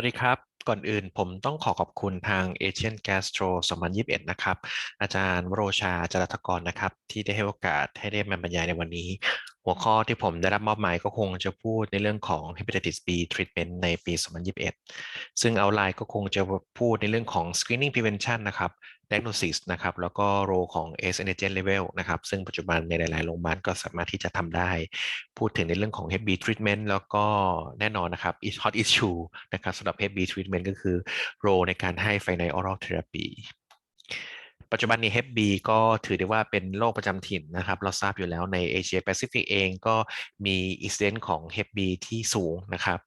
วัสดีครับ ก่อนอื่นผมต้องขอขอบคุณทาง Asian Gastro 2021 นะครับ อาจารย์วโรชาจรัตกรนะครับ ที่ได้ให้โอกาสให้ได้มาบรรยายในวันนี้ หัวข้อที่ผมได้รับมอบหมายก็คงจะพูดในเรื่องของ Hepatitis B Treatment ในปี 2021 ซึ่งเอาไลน์ก็คงจะพูดในเรื่องของ Screening Prevention นะครับ diagnosis นะครับแล้วก็โรของ S antigen level นะครับซึ่งปัจจุบันในหลาย ๆ โรงพยาบาลก็สามารถที่จะทำได้ พูดถึงในเรื่องของ Hep B treatment แล้วก็แน่นอนนะครับ hot issue นะครับสำหรับ Hep B treatment ก็คือโรในการให้ finite oral therapy ปัจจุบันนี้ Hep B ก็ถือได้ว่าเป็นโรคประจำถิ่นนะครับ เราทราบอยู่แล้วในเอเชียแปซิฟิกเองก็มีอิสเดนของ Hep B ที่สูงนะครับ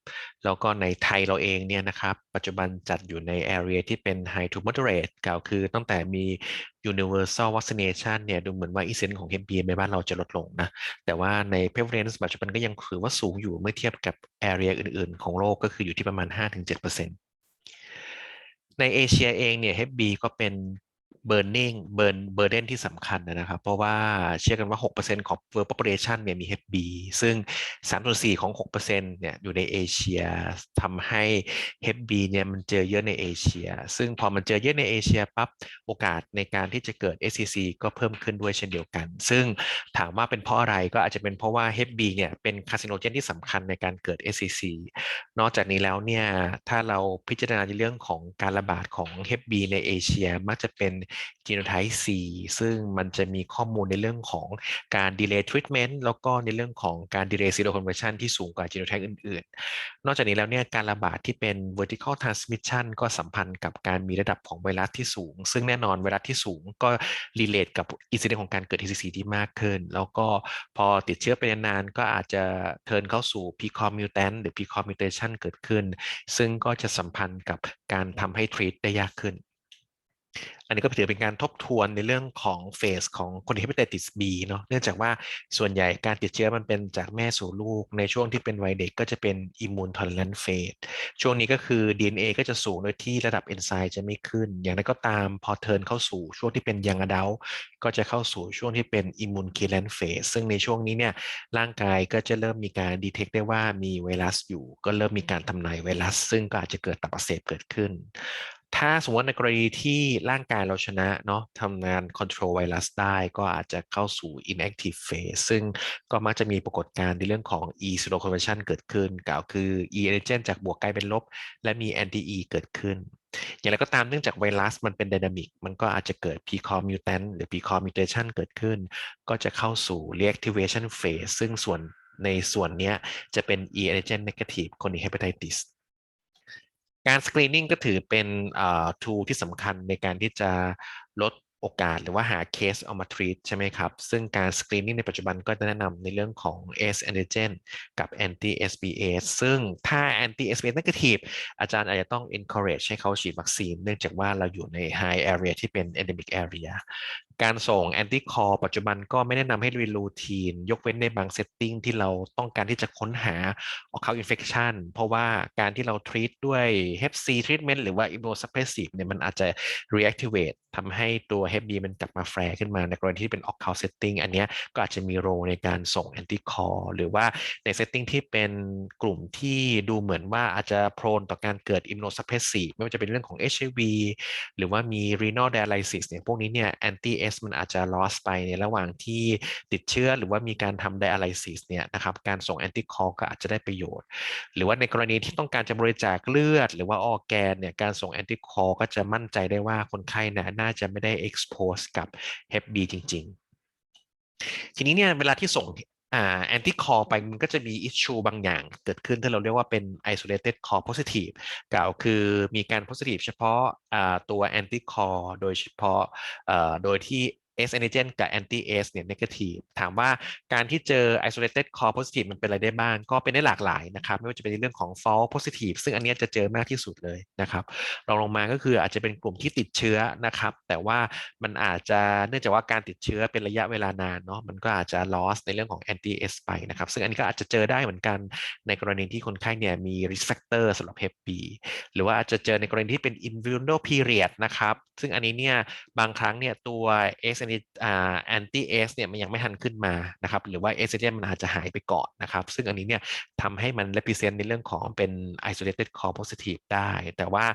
แล้วก็ในไทยเราเองเนี่ยนะครับ ปัจจุบันจัดอยู่ใน area ที่เป็น high to moderate กล่าวคือตั้งแต่มี universal vaccination เนี่ยดูเหมือนว่าอิสเดนของ Hep B ในบ้านเราจะลดลงนะ แต่ว่าใน prevalence ปัจจุบันก็ยังถือว่าสูงอยู่เมื่อเทียบกับ area อื่น ๆ ของโลกก็คืออยู่ที่ประมาณ 5-7%ในเอเชียเองเนี่ย Hep B ก็เป็น burning burn burden ที่สำคัญนะครับ เพราะว่าเชื่อกันว่า 6%ของ world population เนี่ยมี HB ซึ่ง3ส่วน4ของ 6%เนี่ยอยู่ในเอเชียทำให้ HB เนี่ยมันเจอเยอะในเอเชีย ซึ่งพอมันเจอเยอะในเอเชียปั๊บโอกาสในการที่จะเกิด SCC ก็เพิ่มขึ้นด้วยเช่นเดียวกัน ซึ่งถามว่าเป็นเพราะอะไรก็อาจจะเป็นเพราะว่า HB เนี่ยเป็นคาสิโนเจนที่สำคัญในการเกิด SCC นอกจากนี้แล้วเนี่ยถ้าเราพิจารณาในเรื่องของการระบาดของ HB ในเอเชียมักจะเป็น genotype C ซึ่งมันจะมีข้อมูลในเรื่องของการ delay treatment แล้วก็ในเรื่องของการ delay seroconversion ที่สูงกว่า genotype อื่น ๆ นอกจากนี้แล้วเนี่ยการระบาดที่เป็น vertical transmission ก็สัมพันธ์กับการมีระดับของไวรัสที่สูง ซึ่งแน่นอนไวรัสที่สูงก็ relate กับ incidence ของการเกิด TCC ที่มากขึ้น แล้วก็พอติดเชื้อไปนานๆก็อาจจะเทินเข้าสู่ PCOM mutant หรือ PCOM mutation เกิดขึ้น ซึ่งก็จะสัมพันธ์กับการทำให้ treat ได้ยากขึ้น อันนี้ก็ถือเป็นการทบทวนในเรื่องของเฟสของคนที่เฮปาไตติส B เนาะเนื่องจากว่าส่วนใหญ่การติดเชื้อมันเป็นจากแม่สู่ลูก ในช่วงที่เป็นวัยเด็กก็จะเป็นอิมมูนทอร์เรนเฟสช่วงนี้ก็คือ DNA ก็จะสูงโดยที่ระดับเอนไซม์จะไม่ขึ้น อย่างไรก็ตามพอเทิร์นเข้าสู่ช่วงที่เป็นยังอดัลก็จะเข้าสู่ช่วงที่เป็นอิมมูนคีเลนเฟสซึ่งในช่วงนี้เนี่ยร่างกายก็จะเริ่มมีการดีเทคได้ว่ามีไวรัสอยู่ ก็เริ่มมีการทำนายไวรัส ซึ่งก็อาจจะเกิดตับอักเสบเกิดขึ้น ถ้าสมมติในกรณีที่ร่างกายเราชนะเนาะทำงาน control ไวรัสได้ก็อาจจะเข้าสู่ inactive phase ซึ่งก็มักจะมีปรากฏการณ์ในเรื่องของ e seroconversion เกิดขึ้น กล่าวคือ e antigen จากบวกกลายเป็นลบ และมี anti e เกิดขึ้น อย่างไรก็ตามเนื่องจากไวรัสมันเป็น dynamic มันก็อาจจะเกิด pcom mutant หรือ pcom mutation เกิดขึ้น ก็จะเข้าสู่ reactivation phase ซึ่งส่วนในส่วนนี้จะเป็น e antigen negative คน hepatitis การสกรีนนิ่งก็ถือเป็นทูที่สำคัญในการที่จะลดโอกาสหรือว่าหาเคสเอามาทรีตใช่ไหมครับ ซึ่งการสกรีนนิ่งในปัจจุบันก็จะแนะนำในเรื่องของ S antigen กับ anti SBS ซึ่งถ้า anti SBS negative อาจารย์อาจจะต้อง encourage ให้เขาฉีดวัคซีน เนื่องจากว่าเราอยู่ใน high area ที่เป็น endemic area การส่งแอนติคอร์ปัจจุบันก็ไม่แนะนำให้รีรูทีน ยกเว้นในบางเซตติ้งที่เราต้องการที่จะค้นหาออกเขาอินเฟคชันเพราะว่าการที่เราทรีตด้วยเฮปซีทรีทเมนต์หรือว่าอิมโนซัพเพรสซีฟเนี่ยมันอาจจะ reactivate ทำให้ตัวเฮปบีมันกลับมาแฟร์ขึ้นมาในกรณีที่เป็นออกเขาเซตติ้งอันนี้ก็อาจจะมีโรในการส่งแอนติคอร์หรือว่าในเซตติ้งที่เป็นกลุ่มที่ดูเหมือนว่าอาจจะโพรนต่อการเกิดอิมโนซัพเพรสซีฟไม่ว่าจะเป็นเรื่องของ HIV หรือว่ามี renal dialysis เนี่ยพวกนี้เนี่ยแอนตี้เอสมันอาจจะ loss ไปในระหว่างที่ติดเชื้อหรือว่ามีการทำ dialysis เนี่ยนะครับการส่งแอนติคอก็อาจจะได้ประโยชน์ หรือว่าในกรณีที่ต้องการจะบริจาคเลือด หรือว่าออแกนเนี่ยการส่งแอนติคอก็จะมั่นใจได้ว่าคนไข้เนี่ยน่าจะไม่ได้ expose กับ Hep B จริง ๆ ทีนี้เนี่ยเวลาที่ส่ง อ่าแอนติคอไปมันก็จะมีอิชชูบางอย่างเกิดขึ้นที่เราเรียกว่าเป็น isolated core positive กล่าวคือมีการ positive เฉพาะอ่าตัวแอนติคอโดยเฉพาะอ่าโดยที่ S antigen กับ anti S เนี่ย negative ถามว่าการที่เจอ isolated core positive มันเป็นอะไรได้บ้าง ก็เป็นได้หลากหลายนะครับ ไม่ว่าจะเป็นในเรื่องของ false positive ซึ่งอันนี้จะเจอมากที่สุดเลยนะครับรองลงมาก็คืออาจจะเป็นกลุ่มที่ติดเชื้อนะครับ แต่ว่ามันอาจจะเนื่องจากว่าการติดเชื้อเป็นระยะเวลานานเนาะมันก็อาจจะ loss ในเรื่องของ anti S ไปนะครับ ซึ่งอันนี้ก็อาจจะเจอได้เหมือนกันในกรณีที่คนไข้เนี่ยมี risk factor สำหรับ Hep B หรือว่าอาจจะเจอในกรณีที่เป็น invulnerable period นะครับซึ่งอันนี้เนี่ยบางครั้งเนี่ยตัว S อ่า anti S เนี่ยมันยังไม่ทันขึ้นมานะครับหรือว่า S antigen มันอาจจะหายไปก่อนนะครับ ซึ่งอันนี้เนี่ยทำให้มัน represent ในเรื่องของเป็น isolated core positive ได้ แต่ว่า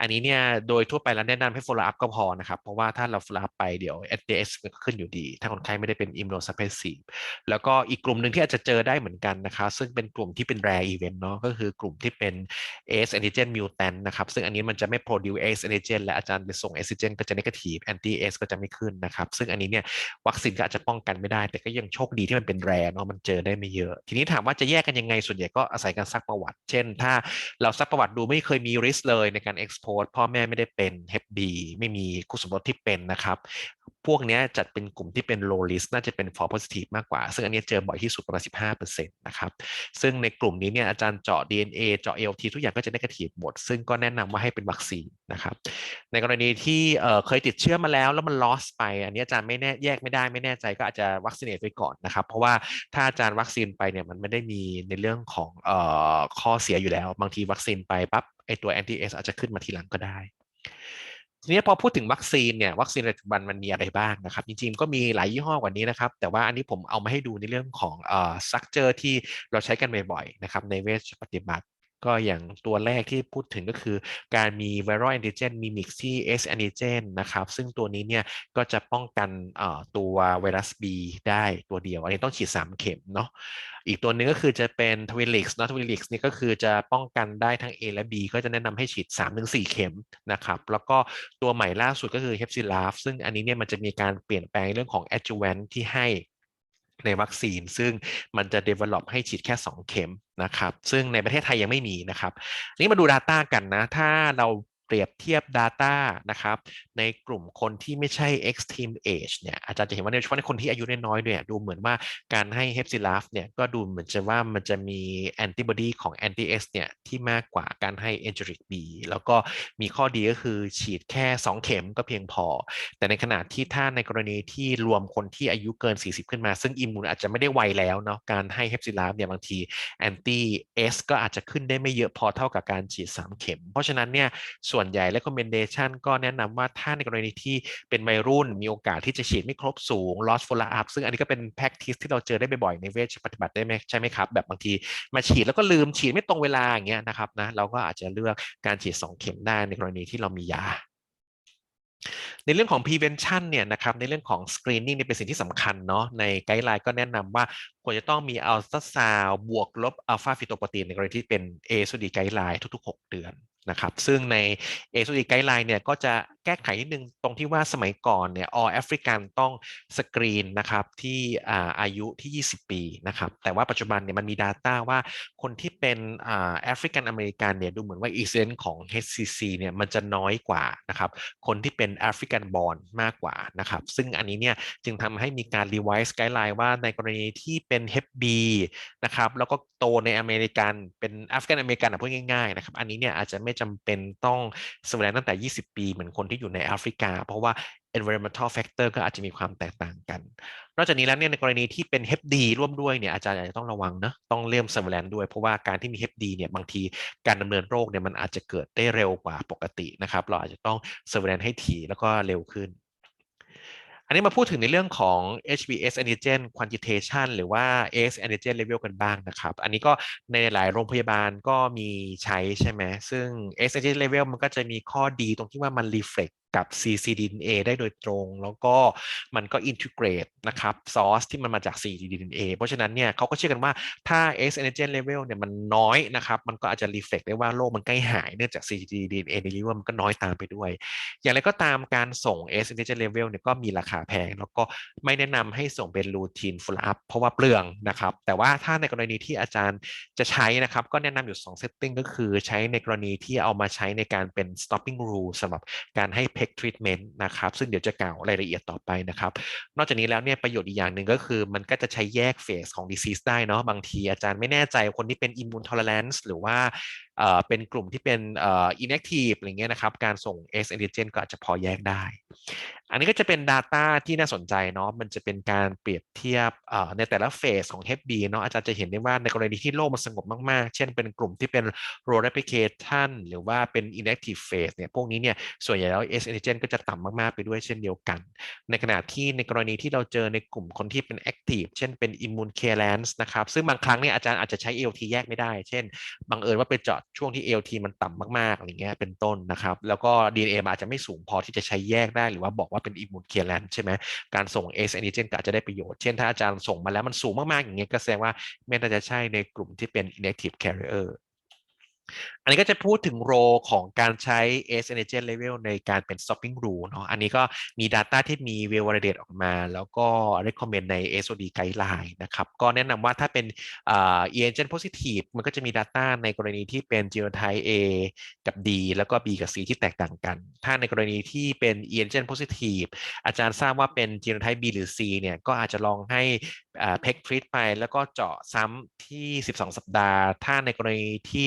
อันนี้เนี่ยโดยทั่วไปแล้วแนะนำให้ follow up ก็พอนะครับ เพราะว่าถ้าเรา follow up ไปเดี๋ยว SDS มันก็ขึ้นอยู่ดี ถ้าคนไข้ไม่ได้เป็น immunosuppressive แล้วก็อีกกลุ่มหนึ่งที่อาจจะเจอได้เหมือนกันนะครับซึ่งเป็นกลุ่มที่เป็น rare event เนาะก็คือกลุ่มที่เป็น S antigen mutant นะครับซึ่งอันนี้มันจะไม่ produce S antigen และอาจารย์ไปส่ง S antigen ก็จะ negative anti S ก็จะไม่ขึ้นนะครับซึ่งอันนี้เนี่ยวัคซีนก็อาจจะป้องกันไม่ได้ แต่ก็ยังโชคดีที่มันเป็น rare เนาะมันเจอได้ไม่เยอะ ทีนี้ถามว่าจะแยกกันยังไงส่วนใหญ่ก็อาศัยการซักประวัติ เช่น ถ้าเราซักประวัติดูไม่เคยมี risk เลยในการ expose พ่อแม่ไม่ได้เป็น Hep B ไม่มีคู่สมรสที่เป็นนะครับ พวกนี้จัดเป็นกลุ่มที่เป็น low risk น่าจะเป็น false positive มากกว่า ซึ่งอันนี้เจอบ่อยที่สุดประมาณ 15%นะครับ ซึ่งในกลุ่มนี้เนี่ยอาจารย์เจาะ DNA เจาะ ALT ทุกอย่างก็จะ negative หมด ซึ่งก็แนะนำว่าให้เป็นวัคซีนนะครับ ในกรณีที่เเคยติดเชื้อมาแล้วแล้วมัน loss ไป อันนี้อาจารย์ไม่แน่แยกไม่ได้ไม่แน่ใจก็อาจจะวัคซีนไว้ก่อนนะครับ เพราะว่าถ้าอาจารย์วัคซีนไปเนี่ยมันไม่ได้มีในเรื่องของอข้อเสียอยู่แล้ว บางทีวัคซีนไปปั๊บไอตัว anti S อาจจะขึ้นมาทีหลังก็ได้ ทีนี้พอพูดถึงวัคซีนเนี่ยวัคซีนปัจจุบันมันมีอะไรบ้างนะครับ จริงๆก็มีหลายยี่ห้อกว่านี้นะครับ แต่ว่าอันนี้ผมเอามาให้ดูในเรื่องของเอ่อสักเจอที่เราใช้กันบ่อยๆนะครับในเวชปฏิบัติ ก็อย่างตัวแรกที่พูดถึงก็คือการมี viral antigen mimic ที่ S antigen นะครับ ซึ่งตัวนี้เนี่ยก็จะป้องกันตัวไวรัส B ได้ตัวเดียว อันนี้ต้องฉีด 3 เข็มเนาะอีกตัวนึงก็คือจะเป็นทวิลิกส์นะทวิลิกส์นี่ก็คือจะป้องกันได้ทั้ง A และ B ก็จะแนะนำให้ฉีด 3-4 เข็มนะครับ แล้วก็ตัวใหม่ล่าสุดก็คือเฮปซิลาฟซึ่งอันนี้เนี่ยมันจะมีการเปลี่ยนแปลงเรื่องของ adjuvant ที่ให้ ในวัคซีน ซึ่งมันจะ develop ให้ฉีดแค่ 2 เข็มนะครับ ซึ่งในประเทศไทยยังไม่มีนะครับ นี้มาดู Data กันนะ ถ้าเรา เปรียบเทียบ Data นะครับในกลุ่มคนที่ไม่ใช่ extreme age เนี่ยอาจารย์จะเห็นว่าในเฉพาะในคนที่อายุน้อยๆเนี่ยดูเหมือนว่าการให้ h e p z i l a f เนี่ยก็ดูเหมือนจะว่ามันจะมี antibody ของ anti S เนี่ยที่มากกว่าการให้ Enteric B แล้วก็มีข้อดีก็คือฉีดแค่ 2 เข็มก็เพียงพอ แต่ในขณะที่ถ้าในกรณีที่รวมคนที่อายุเกิน 40 ขึ้นมา ซึ่งอิมมูนอาจจะไม่ได้ไวแล้วเนาะการให้ h e p z i l a f เนี่ยบางที anti S ก็อาจจะขึ้นได้ไม่เยอะพอเท่ากับการฉีด 3 เข็ม เพราะฉะนั้นเนี่ยส่วนใหญ่ recommendation ก็แนะนำว่าถ้าในกรณีที่เป็นวัยรุ่นมีโอกาสที่จะฉีดไม่ครบสูง loss follow up ซึ่งอันนี้ก็เป็น practice ที่เราเจอได้บ่อยๆในเวชปฏิบัติได้ไหมใช่ไหมครับ แบบบางทีมาฉีดแล้วก็ลืมฉีดไม่ตรงเวลาอย่างเงี้ยนะครับนะเราก็อาจจะเลือกการฉีด 2 เข็มได้ในกรณีที่เรามียาในเรื่องของ prevention เนี่ยนะครับในเรื่องของ screening นี่เป็นสิ่งที่สำคัญเนาะในไกด์ไลน์ก็แนะนำว่าควรจะต้องมีอัลตราซาวบวกลบอัลฟาฟิโตโปรตีนในกรณีที่เป็นเอสุดีไกด์ไลน์ทุก ๆ 6 เดือน นะครับซึ่งในเอสุดีไกด์ไลน์เนี่ยก็จะแก้ไขนิดนึงตรงที่ว่าสมัยก่อนเนี่ยออแอฟริกันต้องสกรีนนะครับที่อายุที่ 20 ปีนะครับแต่ว่าปัจจุบันเนี่ยมันมี Data ว่าคนที่เป็นแอฟริกันอเมริกันเนี่ยดูเหมือนว่าอีเซนของ HCC เนี่ยมันจะน้อยกว่านะครับคนที่เป็นแอฟริกันบอลมากกว่านะครับซึ่งอันนี้เนี่ยจึงทำให้มีการรีไวซ์ไกด์ไลน์ว่าในกรณีที่เป็น Hep B นะครับแล้วก็โตในอเมริกันเป็นแอฟริกันอเมริกันพูดง่ายๆนะครับอันนี้เนี่ยอาจจะไม่จำเป็นต้องสแสดงตั้งแต่ 20 ปีเหมือนคนที่อยู่ในแอฟริกา เพราะว่า environmental factor ก็อาจจะมีความแตกต่างกัน นอกจากนี้แล้วเนี่ยในกรณีที่เป็น Hep D ร่วมด้วยเนี่ยอาจารย์อาจจะต้องระวังนะต้องเลี่ยม surveillance ด้วย เพราะว่าการที่มี Hep D เนี่ยบางทีการดำเนินโรคเนี่ยมันอาจจะเกิดได้เร็วกว่าปกตินะครับเราอาจจะต้อง surveillance ให้ถี่แล้วก็เร็วขึ้น อันนี้มาพูดถึงในเรื่องของ HBS antigen quantitation หรือว่า AS antigen level กันบ้างนะครับ อันนี้ก็ในหลายโรงพยาบาลก็มีใช้ใช่ไหม ซึ่ง AS antigen level มันก็จะมีข้อดีตรงที่ว่ามัน reflect กับ ccDNA ได้โดยตรง แล้วก็มันก็ integrate นะครับซอสที่มันมาจาก ccDNA เพราะฉะนั้นเนี่ยเขาก็เชื่อกันว่าถ้า S antigen level เนี่ยมันน้อยนะครับ มันก็อาจจะ reflect ได้ว่าโรคมันใกล้หายเนื่องจาก ccDNA ใน liver มันก็น้อยตามไปด้วย อย่างไรก็ตามการส่ง S antigen level เนี่ยก็มีราคาแพง แล้วก็ไม่แนะนำให้ส่งเป็น routine follow up เพราะว่าเปลืองนะครับ แต่ว่าถ้าในกรณีที่อาจารย์จะใช้นะครับก็แนะนำอยู่2 setting ก็คือใช้ในกรณีที่เอามาใช้ในการเป็น stopping rule สำหรับการให้ PEG treatment นะครับซึ่งเดี๋ยวจะกล่าวรายละเอียดต่อไปนะครับ นอกจากนี้แล้วเนี่ยประโยชน์อีกอย่างหนึ่งก็คือ มันก็จะใช้แยกเฟสของ disease ได้เนาะบางทีอาจารย์ไม่แน่ใจคนที่เป็น immune tolerance หรือว่าเป็นกลุ่มที่เป็น inactive อะไรเงี้ยนะครับ การส่ง S antigen ก็อาจจะพอแยกได้ อันนี้ก็จะเป็น Data ที่น่าสนใจเนาะ มันจะเป็นการเปรียบเทียบในแต่ละเฟสของ Hep B เนาะ อาจารย์จะเห็นได้ว่าในกรณีที่โรคมันสงบมากๆ เช่นเป็นกลุ่มที่เป็น low replication หรือว่าเป็น inactive phase เนี่ย พวกนี้เนี่ย ส่วนใหญ่แล้ว S antigen ก็จะต่ำมากๆ ไปด้วยเช่นเดียวกัน ในขณะที่ในกรณีที่เราเจอในกลุ่มคนที่เป็น active เช่นเป็น immune clearance นะครับ ซึ่งบางครั้งเนี่ยอาจารย์อาจจะใช้ ALT แยกไม่ได้ เช่น บังเอิญว่าไปเจาะช่วงที่ ALT มันต่ำมากๆอะไรเงี้ยเป็นต้นนะครับ แล้วก็ DNA อาจจะไม่สูงพอที่จะใช้แยกได้หรือว่าบอกว่าเป็นอิมมูนเคียร์แลนใช่ไหมการส่ง S antigen ก็อาจจะได้ประโยชน์ เช่นถ้าอาจารย์ส่งมาแล้วมันสูงมากๆ อย่างเงี้ยก็แสดงว่าไม่น่าจะใช่ในกลุ่มที่เป็น inactive carrier อันนี้ก็จะพูดถึงโรของการใช้ S antigen level ในการเป็น stopping rule เนาะ อันนี้ก็มี Data ที่มี well Validate ออกมา แล้วก็ recommend ใน SOD guideline นะครับ ก็แนะนำว่าถ้าเป็น e antigen positive มันก็จะมี Data ในกรณีที่เป็น genotype A กับ D แล้วก็ B กับ C ที่แตกต่างกัน ถ้าในกรณีที่เป็น e antigen positive อาจารย์ทราบว่าเป็น genotype B หรือ C เนี่ย ก็อาจจะลองให้เพกทรีตไป แล้วก็เจาะซ้ำที่ 12 สัปดาห์ ถ้าในกรณีที่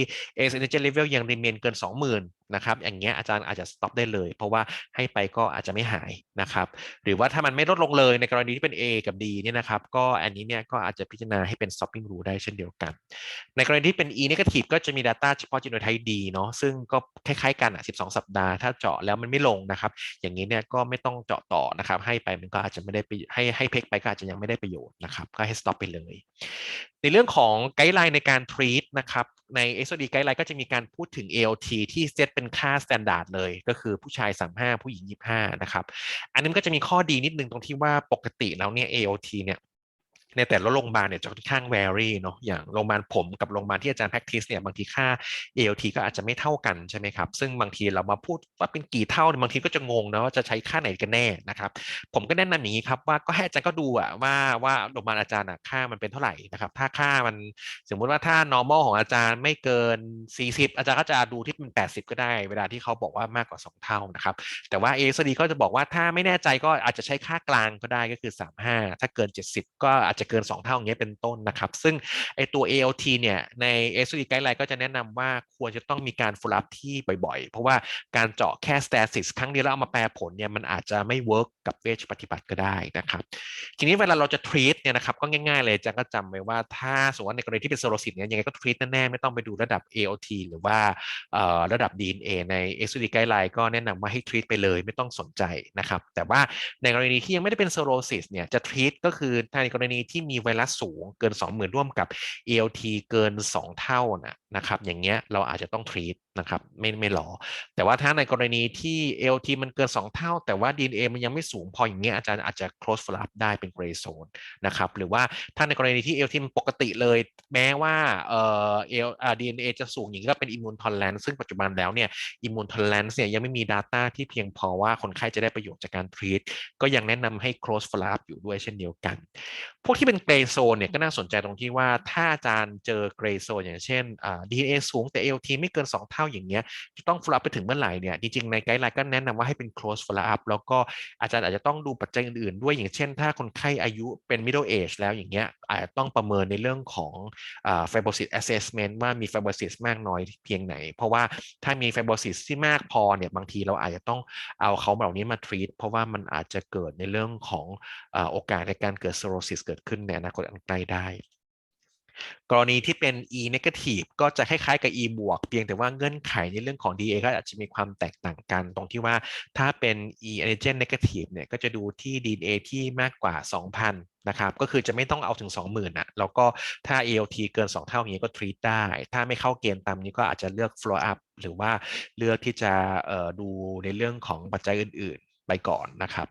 S antigen level ยังรีเมนเกิน 20,000 นะครับอย่างเงี้ยอาจารย์อาจจะสต็อปได้เลย เพราะว่าให้ไปก็อาจจะไม่หายนะครับหรือว่าถ้ามันไม่ลดลงเลยในกรณีที่เป็น A กับ D เนี่ยนะครับก็อันนี้เนี่ยก็อาจจะพิจารณาให้เป็น stopping rule ได้เช่นเดียวกัน ในกรณีที่เป็น E negative ก็จะมี data เฉพาะ genotype D เนาะซึ่งก็คล้ายๆกันอะ12 สัปดาห์ ถ้าเจาะแล้วมันไม่ลงนะครับอย่างนี้เนี่ยก็ไม่ต้องเจาะต่อนะครับให้ไปมันก็อาจจะไม่ได้ไปให้ให้เพกไปก็อาจจะยังไม่ได้ประโยชน์นะครับก็ให้ stop ไปเลย ในเรื่องของไกด์ไลน์ในการ treat นะครับใน SOD ไกด์ไลน์ก็จะมีการพูดถึง ALT ที่เซตเป็นค่าสแตนดาร์ดเลยก็คือผู้ชาย 35 ผู้หญิง 25 นะครับ อันนี้ก็จะมีข้อดีนิดนึงตรงที่ว่าปกติแล้วเนี่ย AOT เนี่ย ในแต่ละโรงพยาบาลเนี่ยจะค่อนข้าง vary เนาะอย่างโรงพยาบาลผมกับโรงพยาบาลที่อาจารย์ practice เนี่ยบางทีค่า ALT ก็อาจจะไม่เท่ากันใช่ไหมครับซึ่งบางทีเรามาพูดว่าเป็นกี่เท่าบางทีก็จะงงนะว่าจะใช้ค่าไหนกันแน่นะครับผมก็แนะนำอย่างนี้ครับว่าก็ให้อาจารย์ก็ดูอะว่าว่าโรงพยาบาลอาจารย์อะค่ามันเป็นเท่าไหร่นะครับถ้าค่ามันสมมุติว่าถ้า normal ของอาจารย์ไม่เกิน 40 อาจารย์ก็จะดูที่เป็น 80 ก็ได้ เวลาที่เขาบอกว่ามากกว่า 2 เท่านะครับแต่ว่า ASD ก็จะบอกว่าถ้าไม่แน่ใจก็อาจจะใช้ค่ากลางก็ได้ก็คือ 35 ถ้าเกิน 70 ก็อาจจะเกิน 2 เท่าอย่างเงี้ยเป็นต้นนะครับ ซึ่งไอตัว ALT เนี่ยใน SOD Guideline ก็จะแนะนำว่าควรจะต้องมีการ follow up ที่บ่อยๆ เพราะว่าการเจาะแค่ stasis ครั้งเดียวแล้วเอามาแปลผลเนี่ยมันอาจจะไม่ work กับเวชปฏิบัติก็ได้นะครับ ทีนี้เวลาเราจะ treat เนี่ยนะครับก็ง่ายๆ เลยจะก็จำไว้ว่าถ้าสมมติว่าในกรณีที่เป็นโซโลซิตเนี่ยยังไงก็ treat แน่ๆไม่ต้องไปดูระดับ ALT หรือว่าระดับ DNA ใน SOD Guideline ก็แนะนำว่าให้ treat ไปเลยไม่ต้องสนใจนะครับแต่ว่าในกรณีที่ยังไม่ได้เป็นโซโลซิสเนี่ยจะ treat ก็คือในกรณีที่มีไวรัสสูงเกิน 20,000 ร่วมกับ ALT เกิน 2 เท่านะนะครับอย่างเงี้ยเราอาจจะต้อง treat นะครับไม่ไม่หรอแต่ว่าถ้าในกรณีที่ ALT มันเกิน 2 เท่า แต่ว่า DNA มันยังไม่สูงพออย่างเงี้ยอาจารย์อาจจะ close follow up ได้เป็น gray zone นะครับหรือว่าถ้าในกรณีที่ ALT มันปกติเลย แม้ว่าเอ่อ DNA จะสูงอย่างนี้ก็เป็น immune tolerance ซึ่งปัจจุบันแล้วเนี่ย immune tolerance เนี่ยยังไม่มี data ที่เพียงพอว่าคนไข้จะได้ประโยชน์จากการ treat ก็ยังแนะนำให้ close follow up อยู่ด้วยเช่นเดียวกัน พวกที่เป็น gray zone เนี่ยก็น่าสนใจตรงที่ว่าถ้าอาจารย์เจอ gray zone อย่างเช่น DNA สูงแต่ ALT ไม่เกิน 2 เท่าอย่างเงี้ยจะต้อง follow up ไปถึงเมื่อไหร่เนี่ยจริงๆในไกด์ไลน์ก็แนะนำว่าให้เป็น close follow up แล้วก็อาจารย์อาจจะต้องดูปัจจัยอื่นๆ ด้วยอย่างเช่น ถ้าคนไข้อายุเป็น middle age แล้วอย่างเงี้ยอาจจะต้องประเมินในเรื่องของ fibrosis assessment ว่ามี fibrosis มากน้อยเพียงไหน เพราะว่าถ้ามี fibrosis ที่มากพอเนี่ยบางทีเราอาจจะต้องเอาเขาเหล่านี้มา treat เพราะว่ามันอาจจะเกิดในเรื่องของโอกาสในการเกิด cirrhosis เกิดขึ้นในอนาคตอันใกล้ได้ กรณีที่เป็น e negative ก็จะคล้ายๆกับ e บวกเพียงแต่ว่าเงื่อนไขในเรื่องของ DA ก็อาจจะมีความแตกต่างกัน ตรงที่ว่าถ้าเป็น e antigen negative เนี่ยก็จะดูที่ DNA ที่มากกว่า 2,000นะครับก็คือจะไม่ต้องเอาถึง 20,000นะแล้วก็ถ้า ALT เกิน 2 เท่าอย่างนี้ก็ treat ได้ ถ้าไม่เข้าเกณฑ์ตามนี้ก็อาจจะเลือก follow up หรือว่าเลือกที่จะดูในเรื่องของปัจจัยอื่น ๆ ไปก่อนนะครับ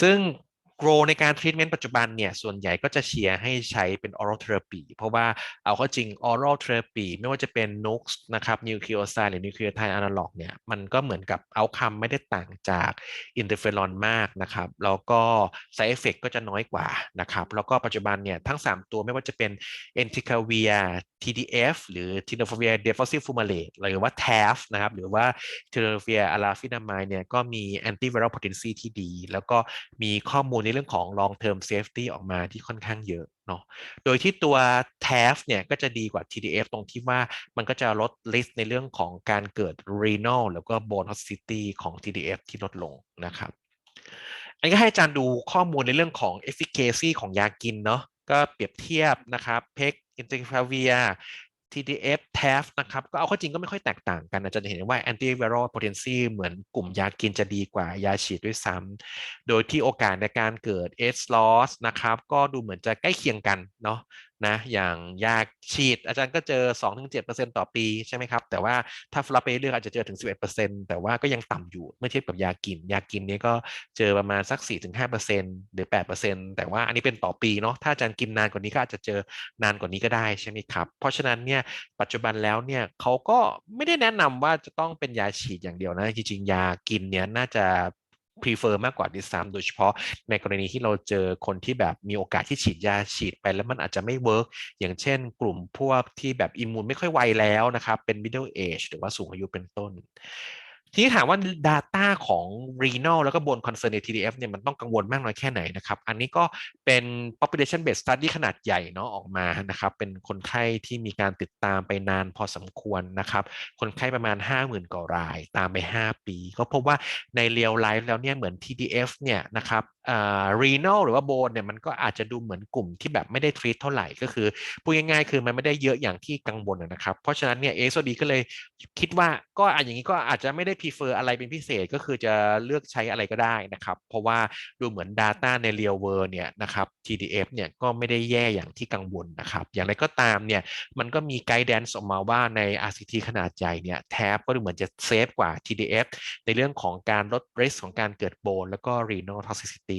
ซึ่ง โกรในการทรีทเมนต์ปัจจุบันเนี่ยส่วนใหญ่ก็จะเชียร์ให้ใช้เป็น oral therapy เพราะว่าเอาเข้าจริง oral therapy ไม่ว่าจะเป็น NUX นะครับนิวคลีโอไซด์หรือนิวคลีโอไทด์อะนาล็อกเนี่ยมันก็เหมือนกับเอาคำไม่ได้ต่างจากอินเตอร์เฟอรอนมากนะครับแล้วก็ side effect ก็จะน้อยกว่านะครับแล้วก็ปัจจุบันเนี่ยทั้ง 3 ตัวไม่ว่าจะเป็น entecavir TDF หรือ tenofovir deoxyribonucleic fumarate หรือว่า TAF นะครับหรือว่า tenofovir alafenamide เนี่ยก็มี antiviral potency ที่ดี แล้วก็มีข้อมูลในเรื่องของ long term safety ออกมาที่ค่อนข้างเยอะเนาะ โดยที่ตัว TAF เนี่ยก็จะดีกว่า TDF ตรงที่ว่ามันก็จะลด risk ในเรื่องของการเกิด renal แล้วก็ bone toxicity ของ TDF ที่ลดลงนะครับ อันนี้ก็ให้อาจารย์ดูข้อมูลในเรื่องของ efficacy ของยากินเนาะ ก็เปรียบเทียบนะครับ เพกอินเตอร์ฟาเวีย TDF TAF นะครับก็เอาข้อจริงก็ไม่ค่อยแตกต่างกันอาจจะเห็นว่า antiviral potency เหมือนกลุ่มยากินจะดีกว่ายาฉีดด้วยซ้ำโดยที่โอกาสในการเกิด S loss นะครับก็ดูเหมือนจะใกล้เคียงกันเนาะ นะอย่างยาฉีดอาจารย์ก็เจอ 2-7%ต่อปีใช่ไหมครับ แต่ว่าถ้าฟลาเปเลือกอาจจะเจอถึง 11%แต่ว่าก็ยังต่ำอยู่เมื่อเทียบกับยากิน ยากินนี้ก็เจอประมาณสัก 4-5%หรือ 8%แต่ว่าอันนี้เป็นต่อปีเนาะถ้าอาจารย์กินนานกว่านี้ก็อาจจะเจอนานกว่านี้ก็ได้ใช่ไหมครับเพราะฉะนั้นเนี่ยปัจจุบันแล้วเนี่ยเขาก็ไม่ได้แนะนำว่าจะต้องเป็นยาฉีดอย่างเดียวนะจริงๆยากินเนี่ยน่าจะ prefer มากกว่าดิซ้ำโดยเฉพาะในกรณีที่เราเจอคนที่แบบมีโอกาสที่ฉีดยาฉีดไปแล้วมันอาจจะไม่เวิร์กอย่างเช่นกลุ่มพวกที่แบบอิมมูนไม่ค่อยไวแล้วนะครับ เป็น middle age หรือว่าสูงอายุเป็นต้น ทีนี้ถามว่า Data ของ Renal แล้วก็บน Concern ใน TDF เนี่ยมันต้องกังวลมากน้อยแค่ไหนนะครับ อันนี้ก็เป็น population based study ขนาดใหญ่เนาะออกมานะครับ เป็นคนไข้ที่มีการติดตามไปนานพอสมควรนะครับ คนไข้ประมาณ 50,000กว่าราย ตามไป 5 ปี ก็พบว่าในเรียวไลฟ์แล้วเนี่ยเหมือน TDF เนี่ยนะครับ อ่า renal หรือว่าโบนเนี่ยมันก็อาจจะดูเหมือนกลุ่มที่แบบไม่ได้ทรีตเท่าไหร่ก็คือพูดง่ายๆคือมันไม่ได้เยอะอย่างที่กังวลนะครับ เพราะฉะนั้นเนี่ยเอสดีก็เลยคิดว่าก็อันอย่างนี้ก็อาจจะไม่ได้ prefer อะไรเป็นพิเศษก็คือจะเลือกใช้อะไรก็ได้นะครับ เพราะว่าดูเหมือน Data ใน real world เนี่ยนะครับ TDF เนี่ยก็ไม่ได้แย่อย่างที่กังวลนะครับ อย่างไรก็ตามเนี่ยมันก็มี guidance ออกมาว่าใน RCT ขนาดใหญ่เนี่ยแทบก็ดูเหมือนจะเซฟกว่า TDF ในเรื่องของการลด risk ของการเกิดโบนแล้วก็ renal toxicity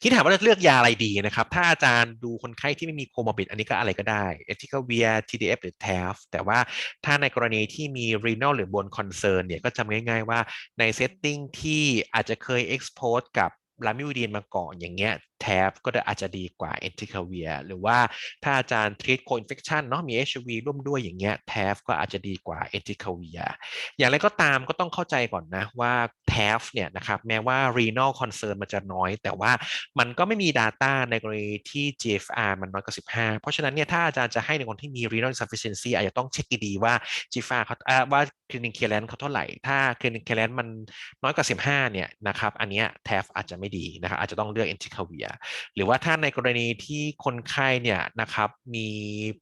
ที่ถามว่าเลือกยาอะไรดีนะครับ ถ้าอาจารย์ดูคนไข้ที่ไม่มีโคมอบิดอันนี้ก็อะไรก็ได้เอทิคาเวีย TDF หรือ TAF แต่ว่าถ้าในกรณีที่มีรีโนลหรือบนคอนเซิร์นเนี่ยก็จำง่ายๆว่าในเซตติ้งที่อาจจะเคย expose กับลามิวดีนมาก่อนอย่างเงี้ย แทฟก็อาจจะดีกว่าเอนติคาเวียหรือว่าถ้าอาจารย์ทรีตโคอินเฟคชันเนาะมี HIV ร่วมด้วยอย่างเงี้ยแทฟก็อาจจะดีกว่าเอนติคาเวียอย่างไรก็ตามก็ต้องเข้าใจก่อนนะว่าแทฟเนี่ยนะครับแม้ว่า renal concern มันจะน้อย แต่ว่ามันก็ไม่มี Data ในกรณีที่ GFR มันน้อยกว่า 15 เพราะฉะนั้นเนี่ยถ้าอาจารย์จะให้ในคนที่มี renal insufficiency อาจจะต้องเช็คดีๆว่า GFR เขาว่า clinic clearance เขาเท่าไหร่ ถ้า clinic clearance มันน้อยกว่า 15 เนี่ยนะครับอันเนี้ยแทฟอาจจะไม่ดีนะครับอาจจะต้องเลือกเอนติคาเวียหรือว่าถ้าในกรณีที่คนไข้เนี่ยนะครับมี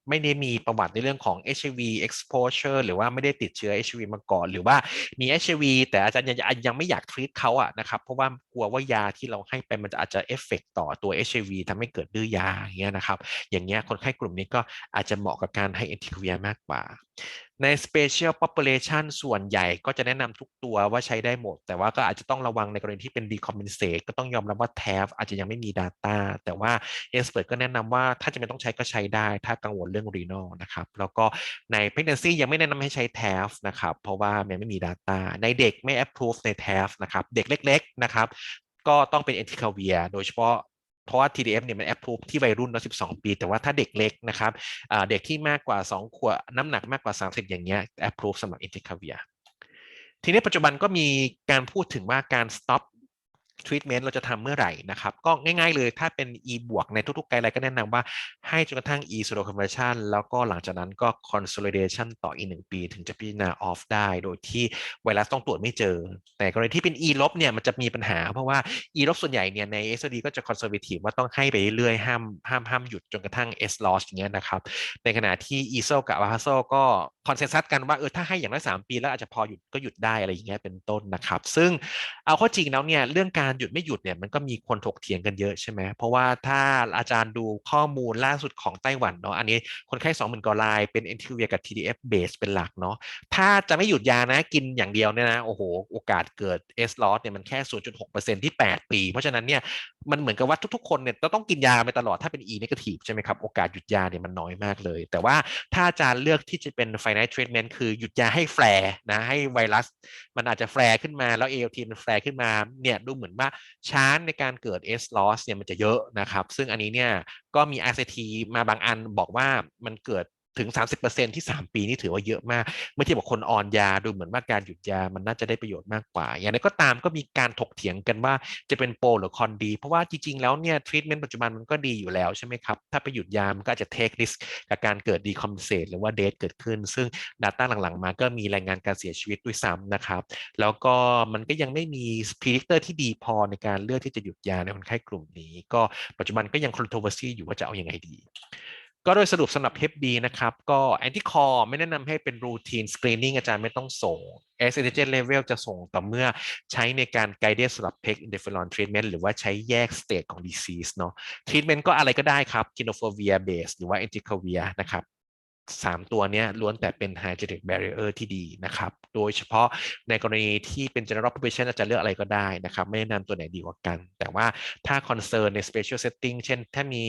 ไม่ได้มีประวัติในเรื่องของ HIV exposure หรือว่าไม่ได้ติดเชื้อ HIV มาก่อน หรือว่ามี HIV แต่อาจารย์ยังยังไม่อยากทรีตเขาอะนะครับเพราะว่ากลัวว่ายาที่เราให้ไปมันจะอาจจะเอฟเฟกต่อตัว HIV ทำให้เกิดดื้อยาอย่างเงี้ยนะครับอย่างเงี้ยคนไข้กลุ่มนี้ก็อาจจะเหมาะกับการให้เอนติคเวียมากกว่า ใน special population ส่วนใหญ่ก็จะแนะนำทุกตัวว่าใช้ได้หมด แต่ว่าก็อาจจะต้องระวังในกรณีที่เป็น decompensate ก็ต้องยอมรับว่า TAF อาจจะยังไม่มี data แต่ว่า expert ก็แนะนำว่าถ้าจะไม่ต้องใช้ก็ใช้ได้ ถ้ากังวลเรื่อง renal นะครับ แล้วก็ใน pregnancy ยังไม่แนะนำให้ใช้ TAF นะครับ เพราะว่ามันไม่มี data ในเด็กไม่ approve ใน TAF นะครับ เด็กเล็ก ๆ นะครับก็ต้องเป็น entecavir โดยเฉพาะ เพราะว่า TDF เนี่ยมันแอปพูฟที่วัยรุ่นเนาะ12 ปี แต่ว่าถ้าเด็กเล็กนะครับเด็กที่มากกว่า 2 ขวบน้ำหนักมากกว่า 30 อย่างเงี้ยแอปพูฟสำหรับอินทิคาเวียทีนี้ปัจจุบันก็มีการพูดถึงว่าการ stop ทรีทเมนต์เราจะทำเมื่อไหร่นะครับ ก็ง่ายๆเลยถ้าเป็น e บวกในทุกๆไกด์ไลน์ก็แนะนำว่าให้จนกระทั่ง e pseudo conversion แล้วก็หลังจากนั้นก็ consolidation ต่ออีกหนึ่งปี ถึงจะพิจารณา off ได้ โดยที่ไวรัสต้องตรวจไม่เจอ แต่กรณีที่เป็น e ลบเนี่ยมันจะมีปัญหา เพราะว่า e ลบส่วนใหญ่เนี่ยใน s d ก็จะ conservative ว่าต้องให้ไปเรื่อยๆห้ามห้ามห้ามหยุดจนกระทั่ง S loss อย่างเงี้ยนะครับในขณะที่ e s o กับ a h a s o ก็คอนเซนแซสกันว่าเออถ้าให้อย่างน้อย3ปี แล้วอาจจะพอหยุดก็หยุดได้อะไรอย่างเงี้ยเป็นต้นนะครับ ซึ่งเอาข้อจริงแล้วเนี่ยเรื่องการหยุดไม่หยุดเนี่ยมันก็มีคนถกเถียงกันเยอะใช่ไหมเพราะว่าถ้าอาจารย์ดูข้อมูลล่าสุดของไต้หวันเนาะอันนี้คนไข้สองหมื่นกว่ารายเป็นเอนทิเวียกับ TDF base เป็นหลักเนาะถ้าจะไม่หยุดยานะกินอย่างเดียวเนี่ยนะโอ้โหโอกาสเกิด S loss เนี่ยมันแค่ 0.6%ที่ 8 ปี เพราะฉะนั้นเนี่ยมันเหมือนกับว่าทุกๆคนเนี่ยต้องกินยาไปตลอดถ้าเป็น E negative ใช่ไหมครับโอกาสหยุดยาเนี่ยมันน้อยมากเลย แต่ว่าถ้าอาจารย์เลือกที่จะเป็น finite treatment คือหยุดยาให้แฟร์นะให้ไวรัส มันอาจจะแฟร์ขึ้นมาแล้ว ALT มันแฟร์ขึ้นมาเนี่ยดูเหมือนว่าช้าในการเกิด S loss เนี่ยมันจะเยอะนะครับ ซึ่งอันนี้เนี่ยก็มี RCT มาบางอันบอกว่ามันเกิด ถึง 30%ที่ 3 ปีนี่ถือว่าเยอะมากเมื่อทียบกับคนออนยาดูเหมือนว่าการหยุดยามันน่าจะได้ประโยชน์มากกว่า อย่างไรก็ตามก็มีการถกเถียงกันว่าจะเป็นโปรหรือคอนดี เพราะว่าจริง ๆ แล้วเนี่ยทรีทเมนต์ปัจจุบันมันก็ดีอยู่แล้วใช่ไหมครับ ถ้าไปหยุดยามันก็อาจจะเทคริสกับการเกิดดีคอมเพนเซตหรือว่าเดทเกิดขึ้น ซึ่ง Data หลังๆ มาก็มีรายงานการเสียชีวิตด้วยซ้ำนะครับ แล้วก็มันก็ยังไม่มี predictor ที่ดีพอในการเลือกที่จะหยุดยาในคนไข้กลุ่มนี้ ก็ปัจจุบันก็ยัง controversy อยู่ว่าจะเอาอยัางไงดี ก็โดยสรุปสำหรับเพปบีนะครับ ก็แอนติคอร์ไม่แนะนำให้เป็นรูทีนสกรีนนิ่งอาจารย์ไม่ต้องส่ง S antigen level จะส่งต่อเมื่อใช้ในการ guided สำหรับ PEG interferon treatment หรือว่าใช้แยก state ของ disease เนาะ treatment ก็อะไรก็ได้ครับ tenofovir base หรือว่า entecavir นะครับ สามตัวนี้ล้วนแต่เป็น high genetic barrier ที่ดีนะครับ โดยเฉพาะในกรณีที่เป็น general population อาจจะเลือกอะไรก็ได้นะครับ ไม่แนะนำตัวไหนดีกว่ากัน แต่ว่าถ้า concern ใน special setting เช่น ถ้ามี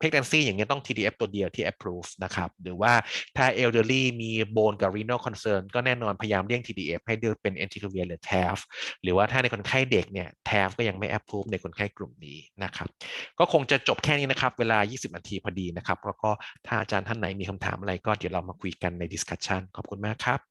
pregnancy อย่างเงี้ยต้อง TDF ตัวเดียวที่ approve นะครับ หรือว่าถ้า elderly มี bone กับ renal concern ก็แน่นอนพยายามเลี่ยง TDF ให้เลือกเป็น entecavir หรือ TAF หรือว่าถ้าในคนไข้เด็กเนี่ย TAF ก็ยังไม่ approve ในคนไข้กลุ่มนี้นะครับ ก็คงจะจบแค่นี้นะครับ เวลา 20 นาทีพอดีนะครับ แล้วก็ถ้าอาจารย์ท่านไหนมีคำถามอะไรก็เดี๋ยวเรามาคุยกันในดิสคัชชันขอบคุณมากครับ